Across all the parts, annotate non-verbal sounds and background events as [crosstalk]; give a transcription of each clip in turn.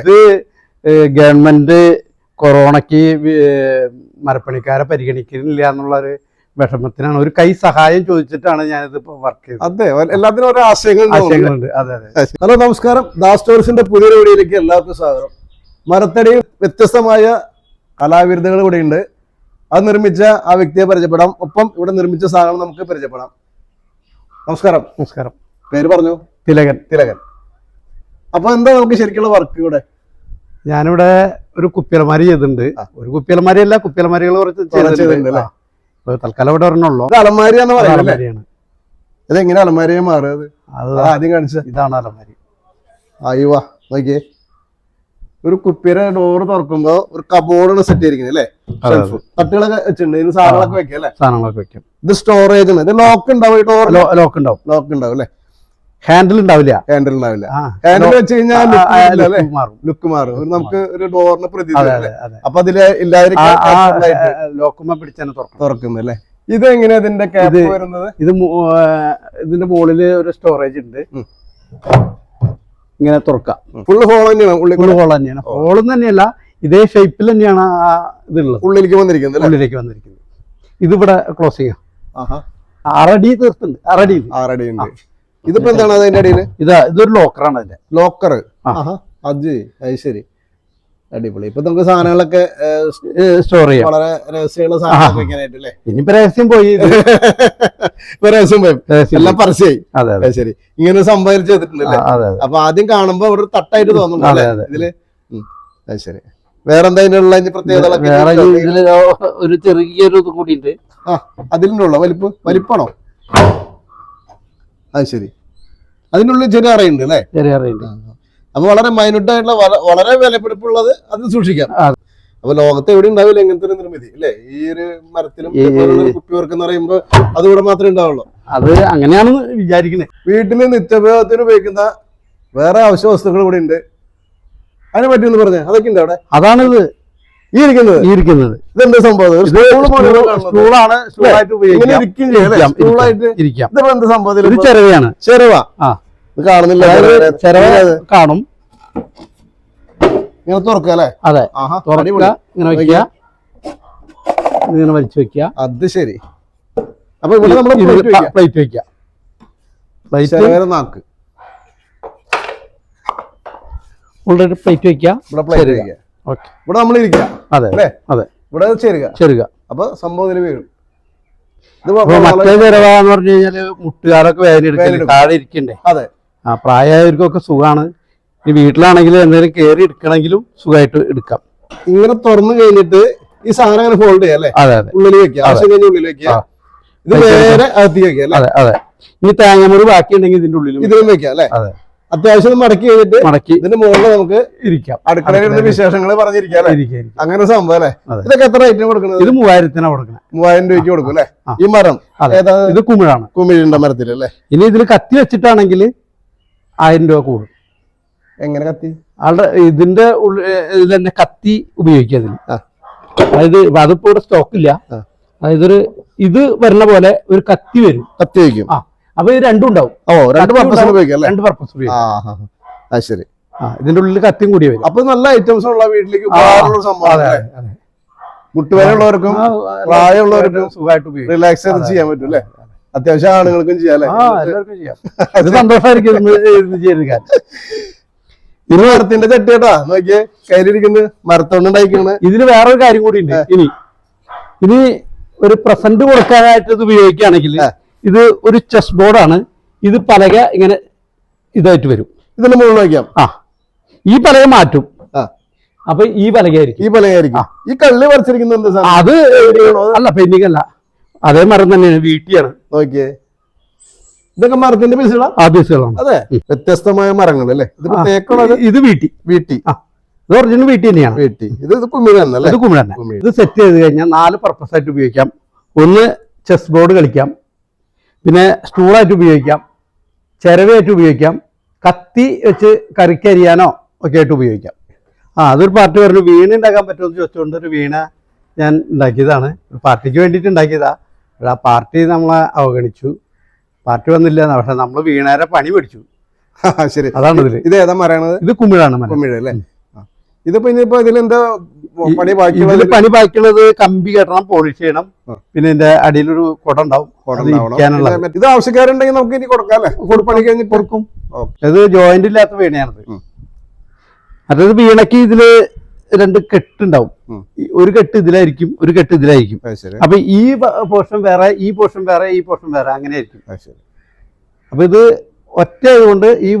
ഇത് ഗവൺമെന്റ് കൊറോണയ്ക്ക് മരപ്പണിക്കാരെ പരിഗണിക്കുന്നില്ല എന്നുള്ള ഒരു വിഷമത്തിനാണ്. ഒരു കൈ സഹായം ചോദിച്ചിട്ടാണ് ഞാനിത് വർക്ക് ചെയ്തത്. അതെ എല്ലാത്തിനും ഓരോ ആശയങ്ങൾ. ആശയങ്ങളുണ്ട്. അതെ അതെ. ഹലോ നമസ്കാരം. ദാസ് സ്റ്റോറിസിന്റെ പുതിയൊരു വീഡിയോയിലേക്ക് എല്ലാവർക്കും സ്വാഗതം. മരത്തടിയിൽ വ്യത്യസ്തമായ കലാവിരുദ്ധകൾ ഇവിടെ ഉണ്ട്. അത് നിർമ്മിച്ച ആ വ്യക്തിയെ പരിചയപ്പെടാം. ഒപ്പം ഇവിടെ നിർമ്മിച്ച സാധനം നമുക്ക് പരിചയപ്പെടാം. നമസ്കാരം. നമസ്കാരം. പേര് പറഞ്ഞു? തിലകൻ. തിലകൻ. അപ്പൊ എന്താ നമുക്ക് ശരിക്കുള്ള വർക്ക് ഇവിടെ? ഞാനിവിടെ ഒരു കുപ്പിയലമാരി ചെയ്തിട്ടുണ്ട്. ഒരു കുപ്പിയലമാരി അല്ല കുപ്പിയലമാരികൾ കുറച്ച് ചെയ്തിട്ടുണ്ട്. തൽക്കാലം ഇവിടെ ഒരെണ്ണുള്ളൂ ഇത് അലമാരി എന്ന് അലമാരിയാണ്. ഇത് എങ്ങനെ അലമാരിയെ മാറിയത് അത് ആദ്യം കാണിച്ച. ഇതാണ് അലമാരി. അയ്യോ നോക്കിയേ. ഒരു കുപ്പിയുടെ ഡോറ് തുറക്കുമ്പോ ഒരു കബോർഡാണ് സെറ്റ് ചെയ്തിരിക്കുന്നത് അല്ലേ? തട്ടുകളൊക്കെ വെച്ചിട്ടുണ്ട്. ഇതിന് സാധനങ്ങളൊക്കെ വെക്കാം അല്ലേ? സാധനങ്ങളൊക്കെ വെക്കും. ഇത് സ്റ്റോറേജ് ആണ് ഇത് ലോക്ക് ഉണ്ടാവും ലോക്ക് ഉണ്ടാവും. ലോക്ക് ഉണ്ടാവും അല്ലേ? ഹാൻഡിൽ ഉണ്ടാവില്ല. ഹാൻഡിൽ ഉണ്ടാവില്ല. ഹാൻഡിൽ വെച്ച് കഴിഞ്ഞാൽ മാറും. ലുക്ക് മാറും. നമുക്ക് ഒരു ഡോറിന് പ്രതി അപ്പൊ അതിൽ ലോക്കുമ്പ പിടിച്ചാണ് തുറക്കുന്നത് അല്ലേ? ഇത് എങ്ങനെയാ ഇതിന്റെ ക്യാപ് വരുന്നത്? ഇത് ഇതിന്റെ മുകളിൽ ഒരു സ്റ്റോറേജ് ഉണ്ട്. ഇങ്ങനെ തുറക്കാം. ഫുള്ള് ഹോൾ തന്നെയാണ് ഫുൾ ഹോൾ തന്നെയാണ്. ഹോളും തന്നെയല്ല ഇതേ ഷേപ്പിൽ തന്നെയാണ് ആ ഇതുള്ളത്. ഉള്ളിലേക്ക് വന്നിരിക്കുന്നത് ഉള്ളിലേക്ക് വന്നിരിക്കുന്നത്. ഇതിവിടെ ക്ലോസ് ചെയ്യാം. ആറടി തീർത്തുണ്ട്. ആറടി ആറടി ഉണ്ട്. ഇതിപ്പോ എന്താണ് അതിന്റെ അടിയിൽ ഇതാ ഇതൊരു ലോക്കറാണ് അതിന്റെ. ലോക്കർ അത് അത് ശരി. അടിപൊളി. ഇപ്പൊ നമുക്ക് സാധനങ്ങളൊക്കെ സ്റ്റോർ ചെയ്യാം. വളരെ രഹസ്യമുള്ള സാധനങ്ങളൊക്കെ ഇനിയിപ്പോ രഹസ്യം പോയി [laughs] ഇപ്പൊ രഹസ്യം പോയി. എല്ലാം. പരസ്യമായി. അതെ ശരി. ഇങ്ങനെ സംഭവം ചെയ്തിട്ടുണ്ടല്ലേ അപ്പൊ ആദ്യം കാണുമ്പോ ഒരു തട്ടായിട്ട് തോന്നുന്നു. ഇതിൽ. അത് ശരി. വേറെന്താ ഇതിനുള്ള വേറെ ഇതിലുണ്ടോ? ഇതിൽ ഒരു ചെറിയൊരു ഇത് കൂടി ഉണ്ട് ആ അതിലുള്ള വലിപ്പ്? വലിപ്പാണോ? അത് ശരി. അതിനുള്ളിൽ ചെറിയ അറയുണ്ട് അല്ലേ? ചെറിയ അറിയുണ്ട്. അപ്പൊ വളരെ മൈന്യൂട്ട് ആയിട്ടുള്ള വളരെ വിലപിടിപ്പുള്ളത് അത് സൂക്ഷിക്കാം. അപ്പൊ ലോകത്ത് എവിടെ ഉണ്ടാവില്ല ഇങ്ങനത്തെ ഒരു നിർമ്മിതി അല്ലേ? ഈ ഒരു മരത്തിലും കുപ്പി വർക്ക് എന്ന് പറയുമ്പോ അത് ഇവിടെ മാത്രമേ ഉണ്ടാവുള്ളൂ. അത് അങ്ങനെയാണ് വിചാരിക്കുന്നത് വീട്ടിൽ നിത്യോപയോഗത്തിന് ഉപയോഗിക്കുന്ന വേറെ ആവശ്യ വസ്തുക്കൾ ഇവിടെ ഉണ്ട്. അതിനെ പറ്റി ഒന്ന് പറഞ്ഞേ അതൊക്കെ ഉണ്ട് അവിടെ? അതാണ് ഇത് ഈ ഇരിക്കുന്നത്. ഇരിക്കുന്നത്. ഇതെന്താ സംഭവം? സ്റ്റൂളാണ് സ്റ്റൂളായിട്ട് ഉപയോഗിക്കാം? ഇരിക്കാം, stool ഇതിപ്പോ എന്ത് സംഭവം ആ. കാണുന്നില്ല ചെറവ കാണും. ഇങ്ങനെ തുറക്കുക അല്ലേ? അതെ. തുറക്കുക. ഇങ്ങനെ വെക്കുക ഇങ്ങനെ വലിച്ചു വെക്കുക അത് ശരി. അപ്പൊ ഇവിടെ നമ്മൾ. പ്ലേറ്റ് വെക്കുക പ്ലേറ്റ് നാക്ക്. ഉള്ളൊരു പ്ലേറ്റ് വെക്കുക ഇവിടെ പ്ലേറ്റ് വെക്കുക ഇവിടെ നമ്മൾ ഇരിക്കുക അതെ അതെ. ഇവിടെ ചേരുക. ചേരുക. അപ്പൊ സംഭവം വീഴും. മറ്റേ ചെറുക എന്ന് പറഞ്ഞു കഴിഞ്ഞാൽ മുട്ടുകാരൊക്കെ വേദന എടുക്കല്ലേ? വേദന താഴെ ഇരിക്കണ്ടേ? അതെ. ആ പ്രായമായവർക്കൊക്കെ സുഖമാണ് ഈ വീട്ടിലാണെങ്കിൽ എന്തെങ്കിലും കയറി എടുക്കണമെങ്കിലും സുഖമായിട്ട് എടുക്കാം. ഇങ്ങനെ തുറന്നു കഴിഞ്ഞിട്ട് ഈ സാധനം അങ്ങനെ ഫോൾഡ് ചെയ്യാം അല്ലേ? അതെ അതെ. ഉള്ളിൽ വെക്കുക ആവശ്യം കഴിഞ്ഞ ഉള്ളിൽ വെക്കുക. ഇത് നേരെ അകത്തേക്ക് വെക്കുക അല്ലേ? അതെ അതെ. ഈ തേങ്ങമുറി ബാക്കിയുണ്ടെങ്കിൽ ഇതിന്റെ ഉള്ളിൽ ഇതിലും വെക്കാം അല്ലേ? അതെ. അത്യാവശ്യം മടക്കി കഴിഞ്ഞിട്ട് മടക്കി ഇതിന്റെ മുകളിൽ നമുക്ക് ഇരിക്കാം. അടുക്കളയിലിരുന്ന് വിശേഷങ്ങൾ പറഞ്ഞിരിക്കാം. അങ്ങനെ സംഭവം അല്ലേ? ഇതൊക്കെ എത്ര റേറ്റിന് കൊടുക്കുന്നത് ഇത് മൂവായിരത്തിനാണ് കൊടുക്കണം. മൂവായിരം രൂപയ്ക്ക് കൊടുക്കും അല്ലേ? ഈ മരം ഇത് കുമിഴാണ്. കുമിഴിന്റെ മരത്തിൽ അല്ലേ? ഇനി ഇതിൽ കത്തി വെച്ചിട്ടാണെങ്കിൽ ആയിരം രൂപ കൂടും. എങ്ങനെ കത്തി? ആളുടെ ഇതിന്റെ ഉള്ളിൽ തന്നെ കത്തി ഉപയോഗിക്കുക അതിൽ അതായത് അതിപ്പോ ഇവിടെ സ്റ്റോക്ക് ഇല്ല. അതായത് ഒരു ഇത് വരുന്ന പോലെ ഒരു കത്തി വരും. കത്തി വയ്ക്കും. ആ. അപ്പൊ ഇത് രണ്ടും ഉണ്ടാവും. ഓ രണ്ട് കത്തി പർപ്പസിന് ഉപയോഗിക്കാം രണ്ട് പർപ്പസ് ഉപയോഗിക്കും. ആ. ശരി. ഇതിന്റെ ഉള്ളിൽ കത്തിയും കൂടി വരും. അപ്പൊ നല്ല ഐറ്റംസ് ഉള്ള വീട്ടിലേക്ക് സംഭവം അതെ? അതെ. ആ, പ്രായമുള്ളവർക്കും സുഖമായിട്ട് റിലാക്സ് ചെയ്ത് ചെയ്യാൻ പറ്റും അല്ലേ അത്യാവശ്യം ആളുകൾക്കും ചെയ്യാം അല്ലേ? എല്ലാവർക്കും ചെയ്യാം. ഇത് സന്തോഷമായിരിക്കും ചെയ്തെടുക്കാൻ ഇത് മരത്തിന്റെ ചട്ടിയേട്ടാ നോക്കിയേ കയ്യിലിരിക്കുന്നത് മരത്തോണ്ടുണ്ടായിക്കുന്നത് ഇതിന് വേറൊരു കാര്യം കൂടി ഉണ്ട്. ഇനി ഇനി ഒരു പ്രസന്റ് കൊടുക്കാനായിട്ട് ഇത് ഉപയോഗിക്കുകയാണെങ്കിൽ. ഇത് ഒരു ചെസ് ബോർഡാണ് ഇത് പലക ഇങ്ങനെ ഇതായിട്ട് വരും. ഇത് മുകളിൽ വയ്ക്കാം. ആ. ഈ പലക മാറ്റും. അപ്പൊ ഈ പലകയായിരിക്കും. ഈ പലയായിരിക്കും ഈ കള്ളി വരച്ചിരിക്കുന്നത് എന്താ സാധനം അത് അല്ല പെയിന്റിംഗ് അല്ല അതേ മരം തന്നെയാണ് വീട്ടിയാണ്. നോക്കിയേ. ഇതൊക്കെ മരത്തിന്റെ പീസുകളാ ആ പീസുകളാണ് അതെ. വ്യത്യസ്തമായ മരങ്ങൾ അല്ലേ ഇത് ഇത് വീട്ടി. വീട്ടി. ഇത് ഒറിജിനൽ വീട്ടി തന്നെയാണ്. വീട്ടി. ഇത് ഇത് തന്നെ ഇത് കുമിഴ ഇത് സെറ്റ് ചെയ്ത് കഴിഞ്ഞാൽ നാല് പർപ്പസ് ആയിട്ട് ഉപയോഗിക്കാം. ഒന്ന് ചെസ് ബോർഡ് കളിക്കാം. പിന്നെ സ്റ്റൂളായിട്ട് ഉപയോഗിക്കാം ചിരവയായിട്ട് ഉപയോഗിക്കാം കത്തി വെച്ച് കറിക്കരിയാനോ ഒക്കെ ആയിട്ട് ഉപയോഗിക്കാം. ആ അതൊരു പാർട്ടി പറഞ്ഞു വീണ ഉണ്ടാക്കാൻ പറ്റുമെന്ന് ചോദിച്ചുകൊണ്ട് ഒരു വീണ ഞാൻ ഉണ്ടാക്കിയതാണ് ഒരു പാർട്ടിക്ക് വേണ്ടിയിട്ട് ഉണ്ടാക്കിയതാ പക്ഷെ ആ പാർട്ടി നമ്മളെ അവഗണിച്ചു. പാർട്ടി വന്നില്ല പക്ഷെ നമ്മൾ വീണാരെ പണി പഠിച്ചു ശരി. അതാണ് ഇത് ഏതാ പറയണത് ഇത് കുമിഴാണ് കുമിഴ അല്ലേ? ഇതിപ്പോ ഇനിയിപ്പോ ഇതിലെന്താ പണി ബാക്കിയുള്ളത് പണി ബാക്കിയുള്ളത് കമ്പി കെട്ടണം പോളിഷ് ചെയ്യണം. പിന്നെ ഇതിന്റെ അടിയിലൊരു കുട ഉണ്ടാവും. ഇത് ആവശ്യക്കാരുണ്ടെങ്കിൽ നമുക്ക് ഇനി കൊടുക്കാം അല്ലേ? പണി കഴിഞ്ഞ് കൊടുക്കും. അത് ഇത് ജോയിന്റ് ഇല്ലാത്ത വീണയാണത് അതായത് മറ്റേത് വീണക്ക് ഇതിൽ രണ്ട് കെട്ടുണ്ടാവും. ഒരു കെട്ട് ഇതിലായിരിക്കും ഒരു കെട്ട് ഇതിലായിരിക്കും. അപ്പൊ ഈ പോർഷൻ വേറെ ഈ പോർഷൻ വേറെ ഈ പോർഷൻ വേറെ അങ്ങനെ ആയിരിക്കും. അപ്പൊ ഇത് ഒറ്റ ആയതുകൊണ്ട് ഈ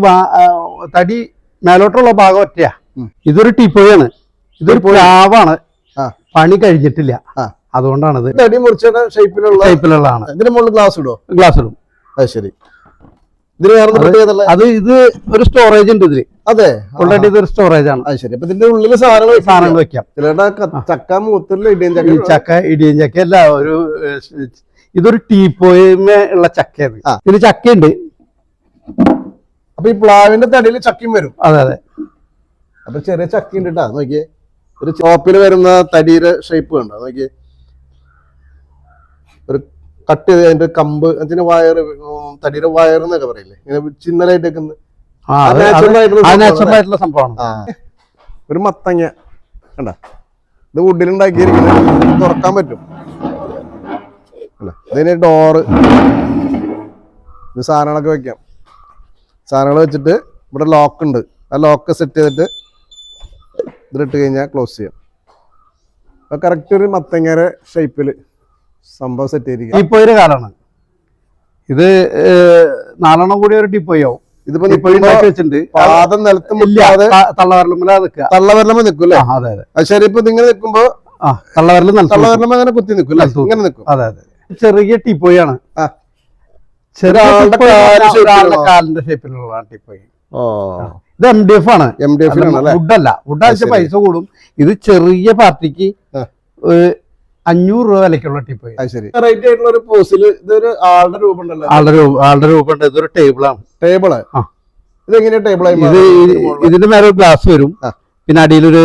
തടി മേലോട്ടുള്ള ഭാഗം ഒറ്റയാ. ഇതൊരു ടീപ്പോയാണ്. ഇതൊരു പ്ലാവാണ്. പണി കഴിഞ്ഞിട്ടില്ല. അതുകൊണ്ടാണ് ഇത് അടി മുറിച്ച ഷേപ്പിലുള്ള ടൈപ്പിലുള്ളതാണ് ഇതിന് മുകളിൽ ഗ്ലാസ് ഇടോ ഗ്ലാസ് ഇടും. അത് ശരി. ഇതിന് വേറെ അത് പ്രത്യേകത അത് ഇത് ഒരു സ്റ്റോറേജ് ഉണ്ട് ഇതിൽ. അതെ. ഓൾറെഡി ഇതൊരു സ്റ്റോറേജ് ആണ്. അത് ശരി. അപ്പൊ ഇതിന്റെ ഉള്ളിൽ സാധനങ്ങൾ സാധനങ്ങൾ വെക്കാം. ചിലരുടെ ചക്ക മൂത്തില്ല ഇടിയൻ ചക്ക ചക്ക ഇടിയൻ ചക്ക അല്ല ഒരു ഇതൊരു ടീപ്പോയമേ ഉള്ള ചക്കയാണ്. ഇതിന് ചക്കയുണ്ട്. അപ്പൊ ഈ പ്ലാവിന്റെ തടിയിൽ ചക്കയും വരും. അതെ അതെ. അപ്പൊ ചെറിയ ചക്ക ഉണ്ട് കേട്ടാ നോക്കിയേ. ഒരു ചോപ്പിൽ വരുന്ന തടിയുടെ ഷേപ്പ് കണ്ടോ? നോക്കി ഒരു കട്ട് ചെയ്ത് അതിന്റെ കമ്പ് അതിന്റെ വയർ തടിയുടെ വയർ എന്നൊക്കെ പറയില്ലേ? ഇങ്ങനെ ചിന്നലായിട്ട് ആയിട്ടുള്ള സംഭവമാണ്. ഒരു മത്തങ്ങ. കണ്ട? ഇത് വുഡിലുണ്ടാക്കിയിരിക്കുന്നത് തുറക്കാൻ പറ്റും? ഇതിന് ഡോറ് ഇത് സാധനങ്ങളൊക്കെ വെക്കാം. സാധനങ്ങൾ വെച്ചിട്ട് ഇവിടെ ലോക്ക് ഉണ്ട്. ആ ലോക്ക് സെറ്റ് ചെയ്തിട്ട് ഇതിലിട്ട് കഴിഞ്ഞാൽ ക്ലോസ് ചെയ്യാം. അപ്പൊ കറക്റ്റ് ഒരു മത്തങ്ങര ഷേപ്പിൽ സംഭവം സെറ്റ് ചെയ്തിരിക്കുക ഒരു കാലാണ് ഇത് നാലെണ്ണം കൂടി ഒരു ടീപ്പോയാവും ഇതിപ്പോ വെച്ചിട്ടുണ്ട്. പാദം നിലത്ത് നിൽക്കുക അതെ അതെ. ശരി ഇപ്പൊ നിൽക്കുമ്പോ തള്ളവരൽ അങ്ങനെ കുത്തി നിൽക്കും ഇങ്ങനെ നിൽക്കും. അതെ അതെ ചെറിയ ടിപ്പോയാണ്. ചെറിയ കാലിന്റെ ഷേപ്പിലുള്ള ടിപ്പോയി ഓ. ഇത് എം ഡി എഫ് ആണ്. എം ഡി എഫ് അല്ലേ ഫുഡ് വുഡ്. പൈസ കൂടും. ഇത് ചെറിയ പാർട്ടിക്ക് അഞ്ഞൂറ് രൂപ വിലക്കുള്ള ടിപ്പ് റേറ്റ് ആയിട്ടുള്ള ഒരു പോസിൽ ഇതൊരു ആളുടെ രൂപം ഉണ്ടല്ലോ. ആളുടെ രൂപ ആളുടെ രൂപ ഉണ്ട്. ഇതൊരു ടേബിളാണ് ടേബിൾ. ഇത് എങ്ങനെയാ ടേബിൾ ആയി ഇത് ഇതിന്റെ മേലെ ഒരു ഗ്ലാസ് വരും. പിന്നെ അടിയിലൊരു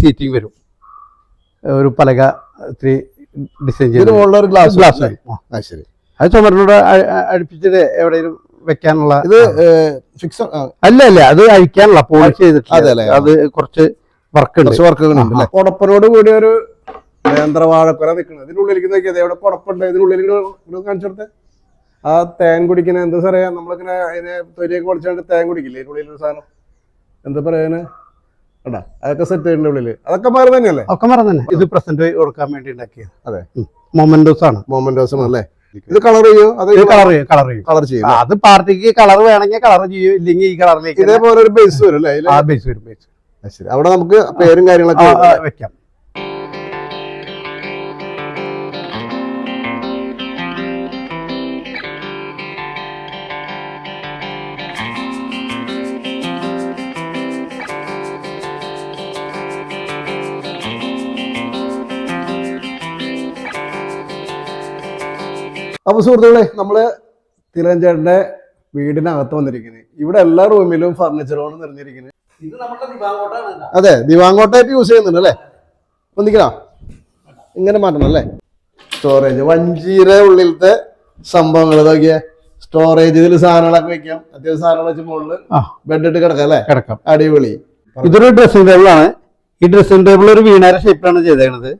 സീറ്റിംഗ് വരും. ഒരു പലക ഇത്തിരി ഡിസൈൻ ചെയ്ത് ഗ്ലാസ് ഗ്ലാസ് ശരി. അത് ചുമരിലൂടെ അടുപ്പിച്ചിട്ട് എവിടെയും വെക്കാനുള്ള ഇത് ഫിക്സ് അല്ല അല്ല അത് അഴിക്കാനുള്ള പോളിഷ് ചെയ്തിട്ട് അത് കുറച്ച് വർക്ക് കുറച്ച് കുടപ്പനോട് കൂടി ഒരു നേന്ത്രവാഴക്കുര നിൽക്കുന്നത്. ഇതിനുള്ളിൽ നോക്കിയത് എവിടെ കുടപ്പുണ്ട് ഇതിനുള്ളിൽ കാണിച്ചു കൊടുത്തേ. ആ തേൻ കുടിക്കുന്ന എന്താ പറയാ നമ്മളിങ്ങനെ അതിനെ തൊരിയൊക്കെ പൊളിച്ചാണ്ട് തേൻ കുടിക്കില്ലേ? ഇതിനുള്ളിൽ ഒരു സാധനം. എന്താ പറയാന് കണ്ടാ? അതൊക്കെ സെറ്റ് ചെയ്യുന്നുണ്ട് ഉള്ളിൽ. അതൊക്കെ മാറി തന്നെയല്ലേ? ഒക്കെ മറന്നു തന്നെ. ഇത് പ്രസന്റ് കൊടുക്കാൻ വേണ്ടി ഉണ്ടാക്കിയത്. അതെ. മൊമെന്റോസ് ആണ് മൊമെന്റോസ് ആണ് അല്ലേ? ഇത് കളർ ചെയ്യോ? അത് കളർ ചെയ്യും കളർ ചെയ്യും. കളർ ചെയ്യും അത് പാർട്ടിക്ക് കളർ വേണമെങ്കിൽ കളർ ചെയ്യും ഇല്ലെങ്കിൽ ഈ കളറിലേക്ക് ഇതേപോലെ ഒരു ബേസ് വരും അല്ലേ? ആ ബേസ് വരും ബേസ് ശരി. അവിടെ നമുക്ക് പേരും കാര്യങ്ങളൊക്കെ വെക്കാം. അപ്പൊ സുഹൃത്തുക്കളെ നമ്മൾ തിരഞ്ചേട്ടന്റെ വീടിനകത്ത് വന്നിരിക്കുന്നത് ഇവിടെ എല്ലാ റൂമിലും ഫർണിച്ചറോട് നിറഞ്ഞിരിക്കുന്നത്. ഇത് നമ്മുടെ ദിവാങ്കോട്ടാണ് അതെ ദിവാങ്കോട്ടായിട്ട് യൂസ് ചെയ്യുന്നുണ്ട് അല്ലേ? ഒന്നിക്കണോ ഇങ്ങനെ മാറ്റണം അല്ലേ? സ്റ്റോറേജ് വഞ്ചിയുടെ ഉള്ളിലത്തെ സംഭവങ്ങൾ നോക്കിയേ. സ്റ്റോറേജ് ഇതിൽ സാധനങ്ങളൊക്കെ വെക്കാം. അത്യാവശ്യം സാധനങ്ങൾ വെച്ച് മുകളിൽ ബെഡ് ഇട്ട് കിടക്കാം അല്ലേ? കിടക്കാം. അടിപൊളി. ഇതൊരു ഡ്രസ്സിംഗ് ടേബിൾ ആണ്. ഈ ഡ്രസ്സിംഗ് ടേബിൾ ഒരു വീണാര ഷേപ്പിലാണ് ചെയ്തേക്കുന്നത്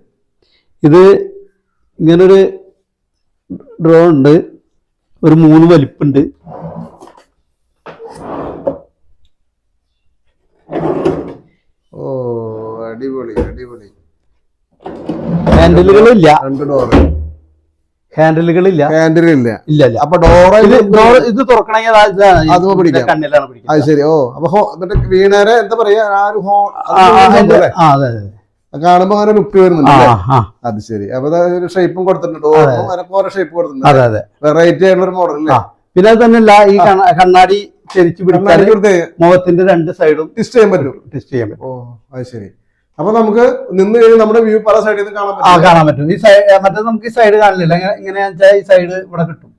ഇത് ഇങ്ങനൊരു ഡ്രോ ഉണ്ട് ഒരു മൂന്ന് വലിപ്പുണ്ട്. ഓ അടിപൊളി അടിപൊളി. ഹാൻഡിലുകളില്ല രണ്ട് ഡോർ ഹാൻഡിലുകളില്ല ഹാൻഡിലില്ല ഇല്ല ഇല്ല. അപ്പൊ ഡോർ ഇത് door ഇത് തുറക്കണമെങ്കിൽ അതാ പിടിക്കാം. കണ്ണിലാണ് അത് ശരി. ഓ അപ്പൊ വീണേരെ എന്താ പറയാ? ആ ഒരു ഹോ അതെ അത്. കാണുമ്പോ അങ്ങനെ ലുക്ക് വരുന്നുണ്ട് അത് ശരി. അപ്പൊ ഒരു ഷേപ്പും കൊടുത്തിട്ടുണ്ട്. ഓരോ ഷേപ്പ് കൊടുത്തിട്ടുണ്ട്. അതെ അതെ. വെറൈറ്റി ആയിട്ടുള്ള ഒരു മോഡൽ പിന്നെ അത് തന്നെയല്ല ഈ കണ്ണാടി ചെരിച്ചു പിടിച്ചാൽ മുഖത്തിന്റെ രണ്ട് സൈഡും ടിസ്റ്റ് ചെയ്യാൻ പറ്റും. ടെസ്റ്റ് ചെയ്യാൻ പറ്റും. ഓ അത് ശരി. അപ്പൊ നമുക്ക് നിന്ന് കഴിഞ്ഞാൽ നമ്മുടെ വ്യൂ പല സൈഡിൽ നിന്ന് കാണാൻ പറ്റും. കാണാൻ പറ്റും. ഈ സൈഡ് മറ്റേ നമുക്ക് ഈ സൈഡ് കാണില്ല. ഇങ്ങനെ വെച്ചാൽ ഈ സൈഡ് ഇവിടെ കിട്ടും.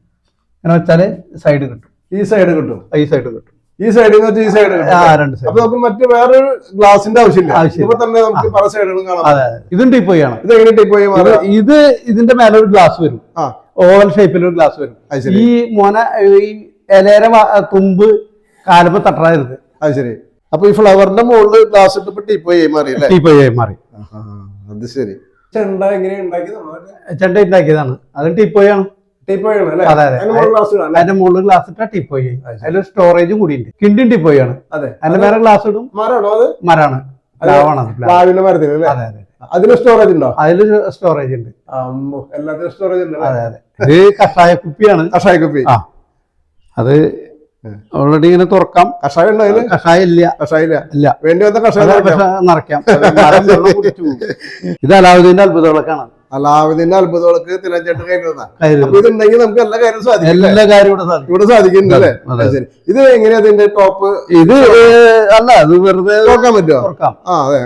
ഇങ്ങനെ വെച്ചാൽ സൈഡ് കിട്ടും. ഈ സൈഡ് കിട്ടും. ഈ സൈഡ് കിട്ടും. ഈ സൈഡിൽ നിന്ന് ഈ സൈഡ് രണ്ട് അപ്പൊ നമുക്ക് മറ്റു വേറൊരു ഗ്ലാസിന്റെ ആവശ്യമില്ല. ഇപ്പൊ തന്നെ നമുക്ക് പല സൈഡുകളും കാണാം. അതെ ടിപ്പ് ഇതും ടീപ്പോയാണ് ഇത് എങ്ങനെ ടിപ്പ് പോയി മാറുക? ഇത് ഇതിന്റെ മേലെ ഒരു ഗ്ലാസ് വരും. ഓവൽ ഷേപ്പിൽ ഒരു ഗ്ലാസ് വരും. ഈ മോന ഈ ഇലയുടെ വ- തുമ്പ് കാലുമ്പോ തട്ടറായിരുന്നത് അത് ശരി. അപ്പൊ ഈ ഫ്ലവറിന്റെ മുകളിൽ ഗ്ലാസ് ഇട്ടപ്പോ ടീപ്പോയി മാറി ടിപ്പ് ടീപ്പോയി മാറി. അത് ശരി. ചെണ്ട എങ്ങനെയാ ഉണ്ടാക്കിയത് ചെണ്ട ഉണ്ടാക്കിയതാണ്. അത് ടിപ്പ് ടീപ്പോയി ആണ്. അല്ലേ അതെ, അതെ. അതിന്റെ മുകളിൽ ഗ്ലാസ് ഇട്ട ടീപ്പോയി. അതിൽ സ്റ്റോറേജും കൂടിയുണ്ട്. കിണ്ടിൻ ടിപ്പോയി അതെ. അതിന്റെ വേറെ ഗ്ലാസ് ഇടും. മരാണ്. പ്ലാവിന്റെ മരത്തിന് അതെ അതെ. അതിന് സ്റ്റോറേജ് ഉണ്ടോ? അതിൽ സ്റ്റോറേജ് ഉണ്ട്. എല്ലാത്തിനും സ്റ്റോറേജ് ഉണ്ട് അതെ അതെ. ഇത് കഷായ കുപ്പിയാണ് കഷായ കുപ്പി ആ. അത് ഓൾറെഡി ഇങ്ങനെ തുറക്കാം. കഷായം ഉണ്ടോ അതിൽ? കഷായം ഇല്ല. കഷായം ഇല്ല. ഇല്ല. വേണ്ടി വന്ന കഷായം നിറയ്ക്കാം. [laughs] ഇത് അലാവുദ്ദീന്റെ അത്ഭുതങ്ങളൊക്കെയാണ്. അലാവുദ്ദീന്റെ അത്ഭുതങ്ങൾക്ക് കയ്യിൽ അപ്പൊ ഇതുണ്ടെങ്കിൽ നമുക്ക് എല്ലാ കാര്യം സാധിക്കും എല്ലാ കാര്യം ഇവിടെ സാധിക്കും. ഇവിടെ ശരി. ഇത് എങ്ങനെയാ അതിന്റെ ടോപ്പ് ഇത് അല്ല അത് വെറുതെ നോക്കാൻ പറ്റുമോ ആ അതെ.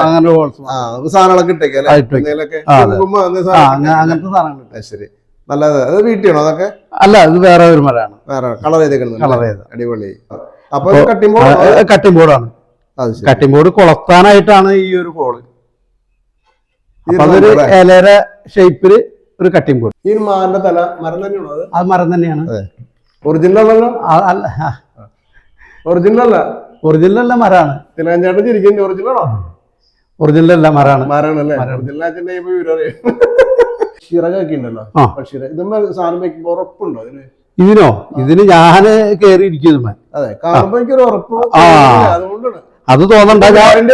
അങ്ങനെ സാധനങ്ങളൊക്കെ ഇട്ടേക്കല്ലേ. എന്തെങ്കിലുമൊക്കെ അങ്ങനത്തെ സാധനങ്ങൾ ശരി. നല്ലത്. അത് വീട്ടിയാണോ അതൊക്കെ? അല്ല ഇത് വേറെ ഒരു മരമാണ് വേറെ കളർ ചെയ്തേക്കുന്നത് കളർ ചെയ്ത് അടിപൊളി. അപ്പൊ കട്ടിംഗ് ബോർഡാണ് അത് ശരി. കട്ടിംഗ് ബോർഡ് കൊളത്താനായിട്ടാണ് ഈ ഒരു കോൾ അതൊരു? ഇലയുടെ ഷേപ്പിൽ ഒരു കട്ടിംഗ് ബോർഡ് ഈ മാറിന്റെ തല മരം തന്നെയാണോ അത്? അത് മരം തന്നെയാണ്. ഒറിജിനൽ അല്ലല്ലോ അല്ല ഒറിജിനൽ അല്ല? ഒറിജിനൽ അല്ല മരാണ്. തിലഞ്ചേട്ടൻ ചിരിക്കുന്നത് ഒറിജിനൽ ആണോ? ഒറിജിനൽ അല്ല മരാണ്. മരാണ്. അല്ലേ ഒറിജിനൽ അറിയാം. ഷിറകൊക്കെ ഉണ്ടല്ലോ. ഷിറ ഇതുമ്പോ സാധനം വെക്കുമ്പോ ഉറപ്പുണ്ടോ ഇതിന്? ഇതിനോ? ഇതിന് ഞാൻ കേറി ഇരിക്കുന്നു അതെ കാണുമ്പോ എനിക്കൊരു ഉറപ്പ് അതുകൊണ്ടാണ്. അത് തോന്നണ്ട ഞാനൊന്ന്.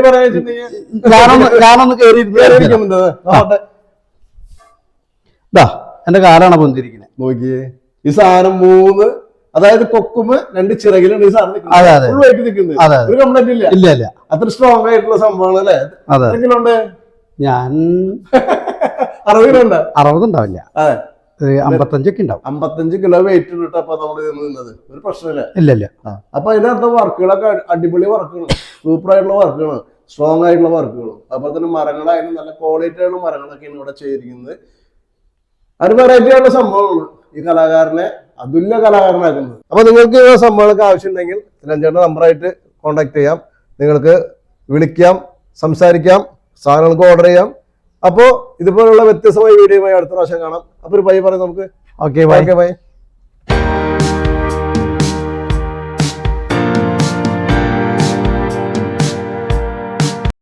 ഇതാ എന്റെ കാലാണ് പൊന്തിരിക്കുന്നത് നോക്കിയേ. ഈ സാധനം മൂന്ന് അതായത് കൊക്കുമ്പ് രണ്ട് ചിറകിലാണ് ഈ സാധനം നിൽക്കുന്നത്. ഒരു കംപ്ലൈന്റ് ഇല്ല. ഇല്ല ഇല്ല. അത്ര സ്ട്രോങ് ആയിട്ടുള്ള സംഭവമാണ് അല്ലേ അതെങ്കിലുണ്ട് ഞാൻ [laughs] അറുപതിലുണ്ട്. അറുപതുണ്ടാവില്ല. അതെ. ഉണ്ടാവും. അമ്പത്തഞ്ച് കിലോ വെയിറ്റ് ഉണ്ട് കേട്ടോ അപ്പൊ നമ്മൾ നിന്നത്. ഒരു പ്രശ്നമില്ല. ഇല്ല ഇല്ല. അപ്പൊ അതിനകത്ത് വർക്കുകളൊക്കെ അടിപൊളി വർക്കുകൾ സൂപ്പർ ആയിട്ടുള്ള വർക്കുകൾ സ്ട്രോങ് ആയിട്ടുള്ള വർക്കുകൾ അതുപോലെ തന്നെ മരങ്ങളായാലും നല്ല ക്വാളിറ്റി ആയിട്ടുള്ള മരങ്ങളൊക്കെയാണ് ഇവിടെ ചെയ്തിരിക്കുന്നത്. അത് വെറൈറ്റി ആയിട്ടുള്ള സംഭവമാണ് ഈ കലാകാരനെ അതുല്യ കലാകാരനാക്കുന്നത്. അപ്പൊ നിങ്ങൾക്ക് ഈ സംഭവങ്ങളൊക്കെ ആവശ്യമുണ്ടെങ്കിൽ രഞ്ചേട്ട നമ്പറായിട്ട് കോൺടാക്ട് ചെയ്യാം. നിങ്ങൾക്ക് വിളിക്കാം സംസാരിക്കാം സാധനങ്ങൾക്ക് ഓർഡർ ചെയ്യാം. അപ്പോൾ ഇതുപോലുള്ള വ്യത്യസ്തമായ വീഡിയോയുമായി അടുത്ത പ്രാവശ്യം കാണാം. അപ്പൊ ഒരു ബൈ പറയും നമുക്ക് ഓക്കെ ബൈ ഓക്കെ ബൈ